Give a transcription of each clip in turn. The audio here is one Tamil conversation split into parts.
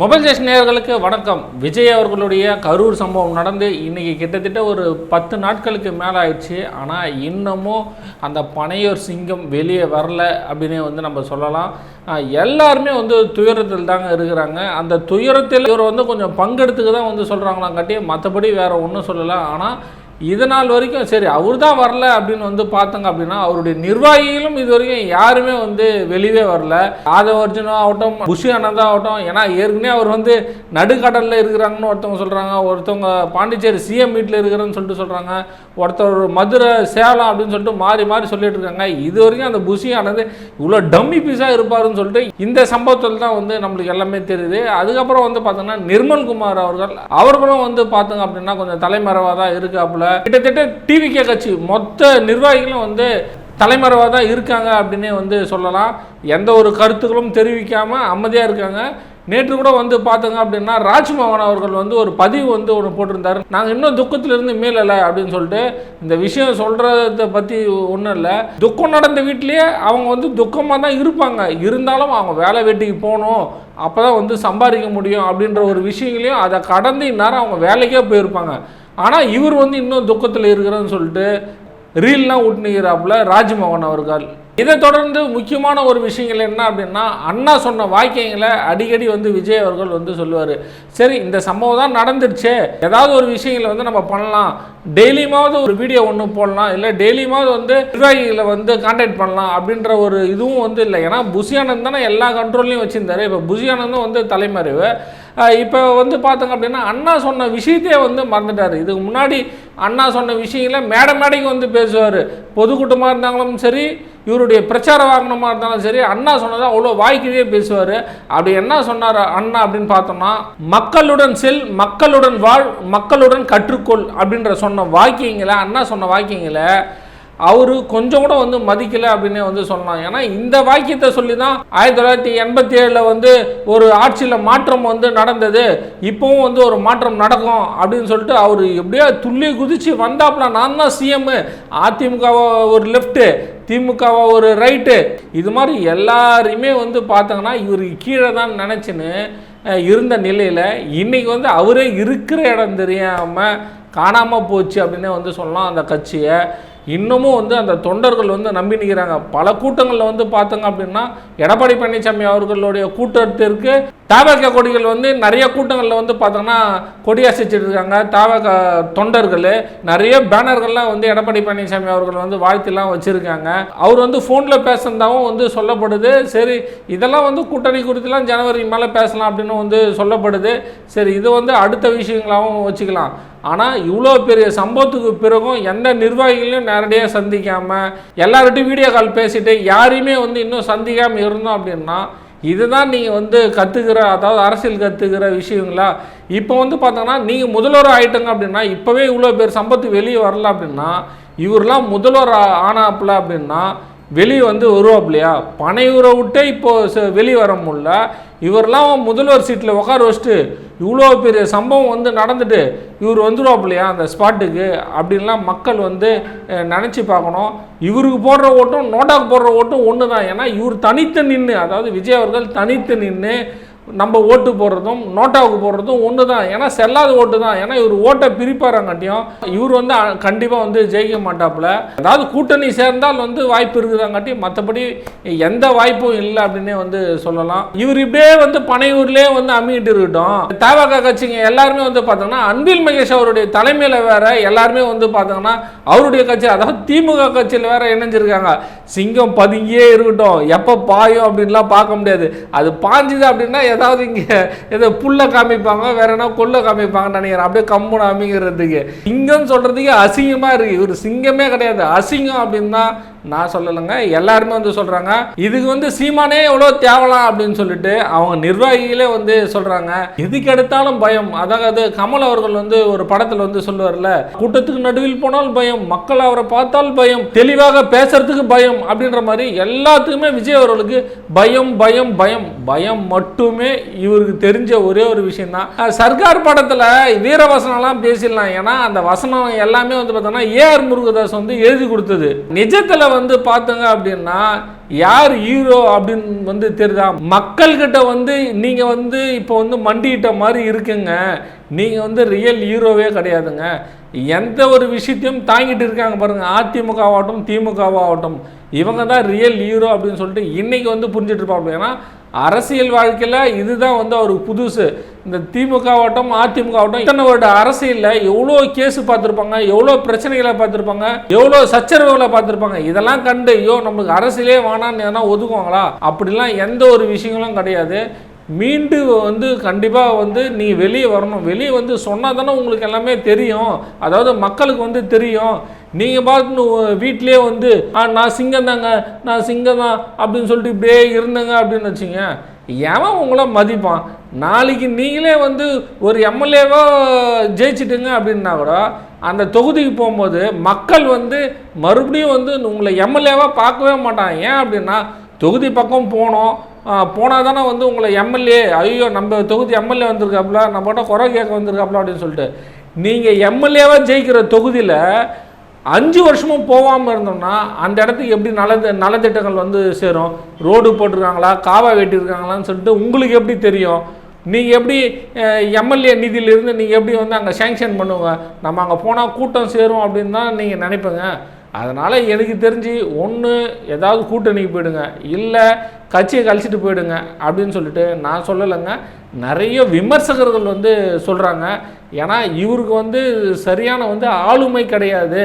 மொபைல் ஸ்டேஷன் நேயர்களுக்கு வணக்கம். விஜய் அவர்களுடைய கரூர் சம்பவம் நடந்து இன்றைக்கி கிட்டத்தட்ட ஒரு பத்து நாட்களுக்கு மேலே ஆயிடுச்சு. ஆனால் இன்னமும் அந்த பனையூர் சிங்கம் வெளியே வரல அப்படின்னு வந்து நம்ம சொல்லலாம். எல்லாருமே வந்து துயரத்தில் தாங்க இருக்கிறாங்க. அந்த துயரத்தில் இவர் வந்து கொஞ்சம் பங்கெடுத்துக்க தான் வந்து சொல்கிறாங்களாங்காட்டி மற்றபடி வேறு ஒன்றும் சொல்லலை. ஆனால் இது நாள் வரைக்கும் சரி அவர் தான் வரல அப்படின்னு வந்து பார்த்தங்க அப்படின்னா அவருடைய நிர்வாகிகளும் இது வரைக்கும் யாருமே வந்து வெளியே வரல. ஆதவ அர்ஜுனா ஆகட்டும் புஷி ஆனந்தா ஆகட்டும் ஏன்னா ஏற்கனவே அவர் வந்து நடுக்கடலில் இருக்கிறாங்கன்னு ஒருத்தவங்க சொல்கிறாங்க ஒருத்தவங்க பாண்டிச்சேரி சிஎம் வீட்டில் இருக்கிறேன்னு சொல்லிட்டு சொல்கிறாங்க ஒருத்தர் மதுரை சேலம் அப்படின்னு சொல்லிட்டு மாறி மாறி சொல்லிட்டு இருக்காங்க. இது வரைக்கும் அந்த புஷி ஆனது இவ்வளோ டம்மி பீஸாக இருப்பாருன்னு சொல்லிட்டு இந்த சம்பவத்தில் தான் வந்து நம்மளுக்கு எல்லாமே தெரியுது. அதுக்கப்புறம் வந்து பார்த்தோன்னா நிர்மல்குமார் அவர்கள் அவர்களும் வந்து பார்த்தோங்க அப்படின்னா கொஞ்சம் தலைமறைவாக தான் இருக்காப்புல. கிட்டத்தட்ட டிவிகே கட்சி மொத்த நிர்வாகிகளும் வந்து தலைமறைவாக தான் இருக்காங்க அப்படின்னே வந்து சொல்லலாம். எந்த ஒரு கருத்துக்களும் தெரிவிக்காமல் அமைதியாக இருக்காங்க. நேற்று கூட வந்து பார்த்தோங்க அப்படின்னா ராஜ்மோகன் அவர்கள் வந்து ஒரு பதிவு வந்து ஒன்று போட்டிருந்தாரு. நாங்கள் இன்னும் துக்கத்திலிருந்து மீளலை அப்படின்னு சொல்லிட்டு இந்த விஷயம் சொல்கிறத பற்றி ஒன்றும் இல்லை. துக்கம் நடந்த வீட்லேயே அவங்க வந்து துக்கமாக தான் இருப்பாங்க. இருந்தாலும் அவங்க வேலை வெட்டிக்கு போகணும். அப்போ தான் வந்து சம்பாதிக்க முடியும் அப்படின்ற ஒரு விஷயங்களையும் அதை கடந்து இந்நேரம் அவங்க வேலைக்கே போயிருப்பாங்க. ஆனால் இவர் வந்து இன்னும் துக்கத்தில் இருக்கிறேன்னு சொல்லிட்டு ரீல்லாம் ஊட்டினுகிறாப்புல ராஜ்மோகன் அவர்கள். இதை தொடர்ந்து முக்கியமான ஒரு விஷயங்கள் என்ன அப்படின்னா அண்ணா சொன்ன வாக்கியங்களை அடிக்கடி வந்து விஜய் அவர்கள் வந்து சொல்லுவார். சரி இந்த சம்பவம் தான் நடந்துருச்சே. ஏதாவது ஒரு விஷயங்களை வந்து நம்ம பண்ணலாம். டெய்லியுமாவது ஒரு வீடியோ ஒன்று போடலாம். இல்லை டெய்லியுமாவது வந்து நிர்வாகிகளை வந்து கான்டாக்ட் பண்ணலாம் அப்படின்ற ஒரு இதுவும் வந்து இல்லை. ஏன்னா புசியானந்த் தானே எல்லா கண்ட்ரோல்லையும் வச்சுருந்தாரு. இப்போ புசியானந்தும் வந்து தலைமறைவு. இப்போ வந்து பார்த்தோங்க அப்படின்னா அண்ணா சொன்ன விஷயத்தையே வந்து மறந்துட்டார். இதுக்கு முன்னாடி அண்ணா சொன்ன விஷயங்கள மேடை மேடைக்கு வந்து பேசுவார். பொதுக்கூட்டமாக இருந்தாலும் சரி இவருடைய பிரச்சார வாகனமாக இருந்தாலும் சரி அண்ணா சொன்னதை அவ்வளோ வாய்க்கிலேயே பேசுவார். அப்படி என்ன சொன்னார் அண்ணா அப்படின்னு பார்த்தோம்னா மக்களுடன் செல் மக்களுடன் வாழ் மக்களுடன் கற்றுக்கொள் அப்படின்ற சொன்ன வாக்கியங்களை அண்ணா சொன்ன வாக்கியங்களை அவர் கொஞ்சம் கூட வந்து மதிக்கலை அப்படின்னே வந்து சொல்லலாம். ஏன்னா இந்த வாக்கியத்தை சொல்லி தான் ஆயிரத்தி தொள்ளாயிரத்தி எண்பத்தி ஏழில் வந்து ஒரு ஆட்சியில் மாற்றம் வந்து நடந்தது. இப்போவும் வந்து ஒரு மாற்றம் நடக்கும் அப்படின்னு சொல்லிட்டு அவர் எப்படியோ துள்ளி குதித்து வந்தாப்புல நான் தான் சிஎம்மு அதிமுகவை ஒரு லெஃப்ட்டு திமுகவை ஒரு ரைட்டு இது மாதிரி எல்லாரையுமே வந்து பார்த்தாங்கன்னா இவருக்கு கீழே தான் நினச்சின்னு இருந்த நிலையில் இன்றைக்கி வந்து அவரே இருக்கிற இடம் தெரியாமல் காணாமல் போச்சு அப்படின்னே வந்து சொல்லலாம் அந்த கட்சியை. இன்னமும் வந்து அந்த தொண்டர்கள் வந்து நம்பி நிற்கிறாங்க பல கூட்டங்களில் வந்து பார்த்தோங்க அப்படின்னா எடப்பாடி பழனிசாமி அவர்களுடைய கூட்டத்திற்கு தாவக கொடிகள் வந்து நிறைய கூட்டங்களில் வந்து பார்த்தோங்கன்னா கொடியாசிச்சுட்டு இருக்காங்க. தாவக தொண்டர்கள் நிறைய பேனர்கள்லாம் வந்து எடப்பாடி பழனிசாமி அவர்கள் வந்து வாழ்த்துலாம் வச்சுருக்காங்க. அவர் வந்து ஃபோனில் பேசுனதாகவும் வந்து சொல்லப்படுது. சரி இதெல்லாம் வந்து கூட்டணி குறித்துலாம் ஜனவரி மேலே பேசலாம் அப்படின்னு வந்து சொல்லப்படுது. சரி இது வந்து அடுத்த விஷயங்களாகவும் வச்சுக்கலாம். ஆனால் இவ்வளோ பெரிய சம்பவத்துக்கு பிறகும் எந்த நிர்வாகிகளையும் நேரடியாக சந்திக்காமல் எல்லார்கிட்டையும் வீடியோ கால் பேசிட்டு யாரையுமே வந்து இன்னும் சந்திக்காமல் இருந்தோம் அப்படின்னா இதுதான் நீங்கள் வந்து கற்றுக்கிற அதாவது அரசியல் கற்றுக்கிற விஷயங்களா? இப்போ வந்து பார்த்தோன்னா நீங்கள் முதல்வர் ஆகிட்டங்க அப்படின்னா இப்போவே இவ்வளோ பேர் சம்பத்து வெளியே வரல அப்படின்னா இவரெலாம் முதல்வர் ஆனாப்புல அப்படின்னா வெளியே வந்து வருவாப்பில்லையா பனையூரை விட்டே இப்போது வெளியே வர முடியல. இவரெலாம் முதல்வர் சீட்டில் உட்கார வச்சுட்டு இவ்வளோ பெரிய சம்பவம் வந்து நடந்துட்டு இவர் வந்துடுவாப்பில்லையா அந்த ஸ்பாட்டுக்கு அப்படின்லாம் மக்கள் வந்து நினச்சி பார்க்கணும். இவருக்கு போடுற ஓட்டும் நோட்டாக்கு போடுற ஓட்டும் ஒன்று தான் ஏன்னா இவர் தனித்து நின்று அதாவது விஜய் அவர்கள் தனித்து நின்று நம்ம ஓட்டு போடுறதும் நோட்டாவுக்கு போடுறதும் ஒன்று தான். ஏன்னா செல்லாத ஓட்டு தான். ஏன்னா இவர் ஓட்டை பிரிப்பாராங்காட்டியும் இவர் வந்து கண்டிப்பாக வந்து ஜெயிக்க மாட்டாப்புல. அதாவது கூட்டணி சேர்ந்தால் வந்து வாய்ப்பு இருக்குதாங்காட்டி மற்றபடி எந்த வாய்ப்பும் இல்லை அப்படின்னே வந்து சொல்லலாம். இவர் இப்படியே வந்து பனையூர்லேயே வந்து அம்மிக்கிட்டு இருக்கட்டும். தவக கட்சிங்க எல்லாருமே வந்து பார்த்தோங்கன்னா அன்பில் மகேஷ் அவருடைய தலைமையில் வேற எல்லாருமே வந்து பார்த்தோங்கன்னா அவருடைய கட்சி அதாவது திமுக கட்சியில் வேற இணைஞ்சிருக்காங்க. சிங்கம் பதுங்கியே இருக்கட்டும். எப்போ பாயும் அப்படின்லாம் பார்க்க முடியாது. அது பாஞ்சுது அப்படின்னா ரெண்டாவது இங்கே ஏதோ புல்ல காமிப்பாங்க வேற என்ன கொல்ல காமிப்பாங்கன்னு நினைக்கிறேன். அப்படியே கம்முன்னு அமைங்கிறதுக்கு சிங்கம் சொல்றதுக்கு அசிங்கமா இருக்கு. இவர் சிங்கமே கிடையாது. அசிங்கம் அப்படின்னா நான் சொல்லலைங்க எல்லாருமே வந்து சொல்கிறாங்க இதுக்கு வந்து சீமானே எவ்வளோ தேவலாம் அப்படின்னு சொல்லிட்டு அவங்க நிர்வாகிகளே வந்து சொல்கிறாங்க எதுக்கு எடுத்தாலும் பயம். அதாவது கமல் அவர்கள் வந்து ஒரு படத்தில் வந்து சொல்லுவார்ல கூட்டத்துக்கு நடுவில் போனால் பயம் மக்கள் அவரை பார்த்தால் பயம் தெளிவாக பேசுறதுக்கு பயம் அப்படின்ற மாதிரி எல்லாத்துக்குமே விஜய் அவர்களுக்கு பயம் பயம் பயம். பயம் மட்டுமே இவருக்கு தெரிஞ்ச ஒரே ஒரு விஷயம் தான் சர்க்கார் படத்தில் வீர வசனம்லாம் பேசிடலாம். ஏன்னா அந்த வசனம் எல்லாமே வந்து பார்த்தோம்னா ஏஆர் முருகதாஸ் வந்து எழுதி கொடுத்தது. நிஜத்தில் வந்து பார்த்தோங்க அப்படின்னா யார் ஹீரோ அப்படின்னு வந்து தெரியுதா மக்கள்கிட்ட வந்து நீங்கள் வந்து இப்போ வந்து மண்டிக்கிட்ட மாதிரி இருக்குங்க. நீங்கள் வந்து ரியல் ஹீரோவே கிடையாதுங்க. எந்த ஒரு விஷயத்தையும் தாங்கிட்டு இருக்காங்க பாருங்கள் அதிமுகவாகட்டும் திமுகவாகட்டும். இவங்க தான் ரியல் ஹீரோ அப்படின்னு சொல்லிட்டு இன்றைக்கி வந்து புரிஞ்சுட்டு ஏன்னா அரசியல் வாழ்க்கையில் இதுதான் வந்து அவருக்கு புதுசு. இந்த திமுக ஆகட்டும் அதிமுக ஆகட்டும் இத்தனை வருட அரசியலில் எவ்வளோ கேஸ் பார்த்துருப்பாங்க எவ்வளோ பிரச்சனைகளை பார்த்துருப்பாங்க எவ்வளோ சச்சரவுகளை பார்த்துருப்பாங்க. இதெல்லாம் கண்டு ஐயோ நம்மளுக்கு அரசியலே வேணான்னு எதனா ஒதுக்குவாங்களா? அப்படிலாம் எந்த ஒரு விஷயங்களும் கிடையாது. மீண்டு வந்து கண்டிப்பாக வந்து நீ வெளியே வரணும். வெளியே வந்து சொன்னால் தானே உங்களுக்கு எல்லாமே தெரியும். அதாவது மக்களுக்கு வந்து தெரியும். நீங்கள் பார்த்து வீட்டிலே வந்து ஆ நான் சிங்கம் தாங்க நான் சிங்கம் தான் அப்படின்னு சொல்லிட்டு இப்படியே இருந்தேங்க அப்படின்னு வச்சுங்க. ஏன் உங்களை மதிப்பான்? நாளைக்கு நீங்களே வந்து ஒரு எம்எல்ஏவோ ஜெயிச்சிட்டுங்க அப்படின்னா கூட அந்த தொகுதிக்கு போகும்போது மக்கள் வந்து மறுபடியும் வந்து உங்களை எம்எல்ஏவாக பார்க்கவே மாட்டான். ஏன் அப்படின்னா தொகுதி பக்கம் போனோம் போனால் தானே வந்து உங்களை எம்எல்ஏ ஐயோ நம்ம தொகுதி எம்எல்ஏ வந்திருக்காப்புல நம்மகிட்ட குறை கேட்க வந்திருக்காப்புல அப்படின்னு சொல்லிட்டு. நீங்கள் எம்எல்ஏவாக ஜெயிக்கிற தொகுதியில் அஞ்சு வருஷமும் போகாமல் இருந்தோம்னா அந்த இடத்துக்கு எப்படி நல நலத்திட்டங்கள் வந்து சேரும்? ரோடு போட்டிருக்காங்களா? காவா வெட்டியிருக்காங்களான்னு சொல்லிட்டு உங்களுக்கு எப்படி தெரியும்? நீங்கள் எப்படி எம்எல்ஏ நிதியிலிருந்து நீங்கள் எப்படி வந்து அங்கே சேங்ஷன் பண்ணுவோங்க? நம்ம அங்கே போனால் கூட்டம் சேரும் அப்படின்னு தான் நீங்கள் நினைப்பேங்க. அதனால் எனக்கு தெரிஞ்சு ஒன்று ஏதாவது கூட்டணிக்கு போயிடுங்க இல்லை கட்சியை கழிச்சிட்டு போயிடுங்க அப்படின்னு சொல்லிட்டு நான் சொல்லலைங்க. நிறைய விமர்சகர்கள் வந்து சொல்கிறாங்க ஏன்னா இவருக்கு வந்து சரியான வந்து ஆளுமை கிடையாது.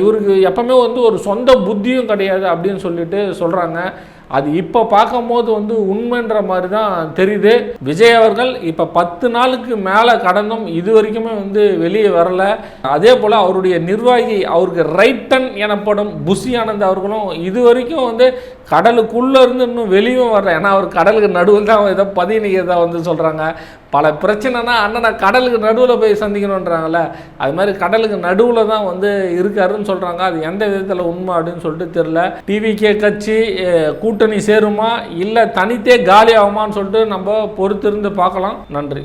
இவருக்கு எப்பவுமே வந்து ஒரு சொந்த புத்தியும் கிடையாது அப்படின்னு சொல்லிட்டு சொல்கிறாங்க அது இப்போ பார்க்கும்போது வந்து உண்மைன்ற மாதிரி தான் தெரியுது. விஜய் அவர்கள் இப்போ பத்து நாளுக்கு மேலே கடந்தும் இது வரைக்குமே வந்து வெளியே வரல. அதே போல் அவருடைய நிர்வாகி அவருக்கு ரைட்டன் எனப்படும் புஷி ஆனந்த் அவர்களும் இது வரைக்கும் வந்து கடலுக்குள்ளே இருந்து இன்னும் வெளியும் வரல. ஏன்னா அவர் கடலுக்கு நடுவில் தான் ஏதோ பதினிக்கிறதா வந்து சொல்கிறாங்க பல பிரச்சனைனா அண்ணனை கடலுக்கு நடுவில் போய் சந்திக்கணுன்றாங்கல்ல அது மாதிரி கடலுக்கு நடுவில் தான் வந்து இருக்காருன்னு சொல்கிறாங்க அது எந்த விதத்தில் உண்மை அப்படின்னு சொல்லிட்டு தெரில டிவிகே கட்சி கூட்டணி சேருமா? இல்லை தனித்தே காலி ஆகுமான்னு சொல்லிட்டு நம்ம பொறுத்திருந்து பார்க்கலாம். நன்றி.